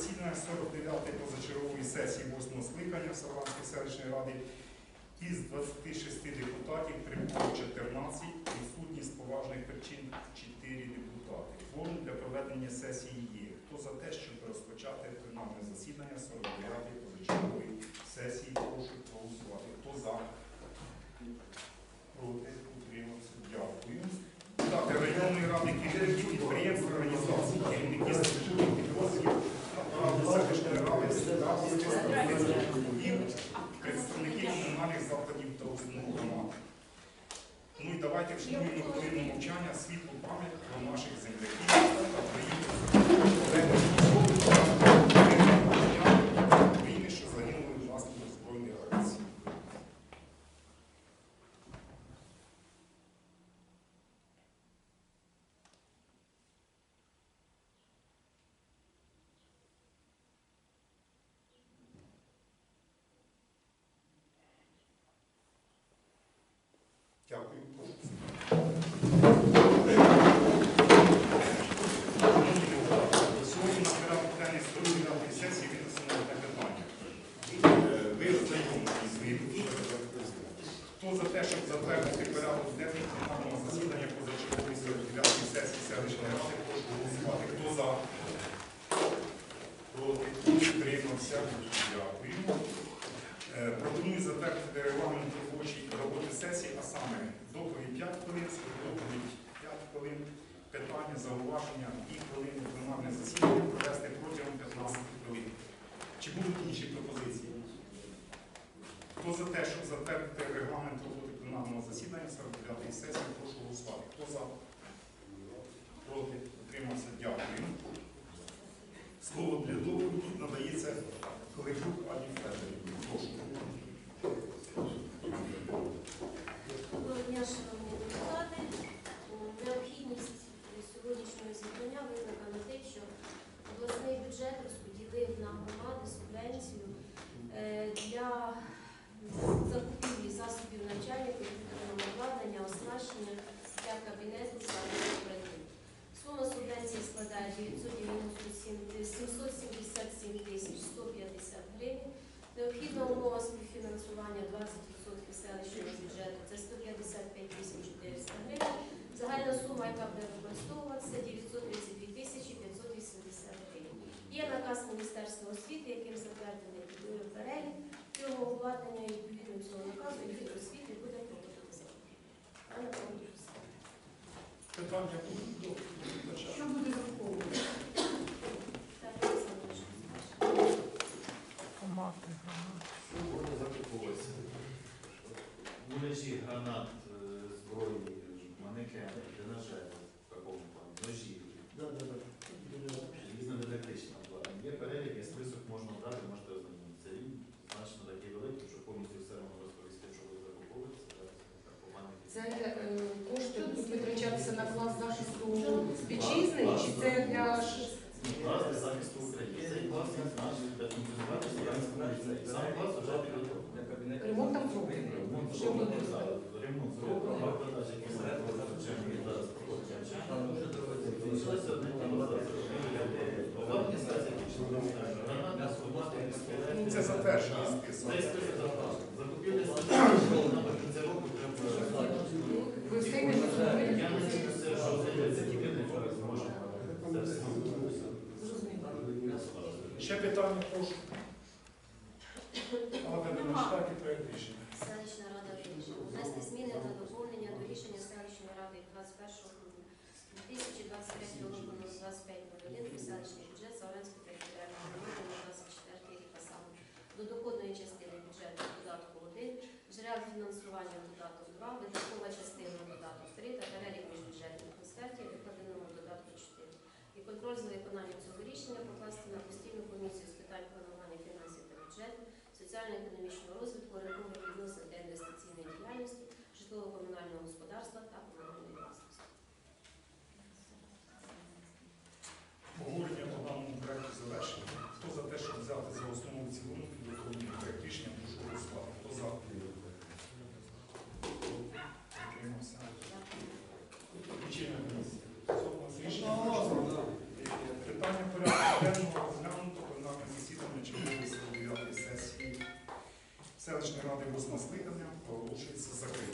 засідання 49-ї позачергової сесії 8 скликання Сарванської селищної ради із 26 депутатів прибуло 14, відсутність поважних причин 4 депутати. Форум для проведення сесії є. Хто за те, щоб розпочати пленарне засідання 49-ї позачергової сесії, прошу проголосувати. Хто за? Проти? Утримався? Дякую. Так, районної ради керівників підприємств, організацій, керівників структурних підрозділів, ради селищної ради, представників, представників комунальних закладів та установ громади. Ну і давайте вшануємо хвилину мовчання, світлу пам'ять про наших земляків та приїздів України, що загинули внаслідок збройної агресії. Дякую. Сьогодні на порядок денний 109 сесії винесено одне питання. Е, Ви ознайомлені з ним. Хто за те, щоб затвердити порядок денний пленарного засідання позачергової 49 сесії селищної ради, прошу голосувати. Хто за? Проти? Утримався? Дякую. Е, Пропоную затвердити регламент робочої роботи сесії, а саме доповідь 5 хвилин, доповідь 5 хвилин, питання, зауваження і хвилини пленарне засідання провести протягом 15 хвилин. Чи будуть інші пропозиції? Хто за те, щоб затвердити регламент роботи пленарного засідання 49-ї сесії, прошу голосувати. Хто за? Проти? Утримався? Дякую. Слово для доповіді надається Колектив Ані Федорівні. Прошу. Доброго дня, шановні депутати. Необхідність сьогоднішнього зібрання викликана тим, що обласний бюджет розподілив на громади субвенцію обладнання, оснащення для кабінету штатних оперативів. Сума субвенції складає 997 777 тисяч 150 гривень. Необхідна умова співфінансування 20% селищного бюджету це 155 тисяч 400 гривень. Загальна сума, яка буде використовуватися, 932 тисячі 580 гривень. Є наказ Міністерства освіти, яким затверджений перелік цього обладнання і відповідно цього наказу від освіти Питання будуть до доповідача. Що буде враховувати? Муляжі, гранат, е, зброї, манекен, тренажери в такому плані, ножі, витрачатися на клас захисту вітчизни, чи це для Клас для захисту України. Цей клас ліцею. Сам клас вже підготовлений. ремонт там зроблений? Ремонт зроблений, буде? так. Ремонт Ще питання, прошу. Читайте проєкт рішення. Селищна рада вирішила внести зміни та доповнення до рішення селищної ради 21 грудня 2023 року номер 2501 про селищний бюджет Савранської територіальної громади на 24 рік саме до доходної частини бюджету додатку 1, джерел фінансування додаток 2, видаткова частина додаток 3 та перелік міжбюджетних трансфертів, викладеному в додатку 4. Контроль за виконанням цього рішення покласти на постійну комісію з питань планування фінансів та бюджету, соціально-економічного розвитку, ринкових відносин та інвестиційної діяльності, житлово-комунального господарства та комунальної власності. Обговорення по даному проєкту завершено. Хто за те, щоб взяти за основу цілому підготовлений проєкт рішення, прошу голосувати. Хто за? Утримався. Лічильна комісія. Скликання оголошується закритим.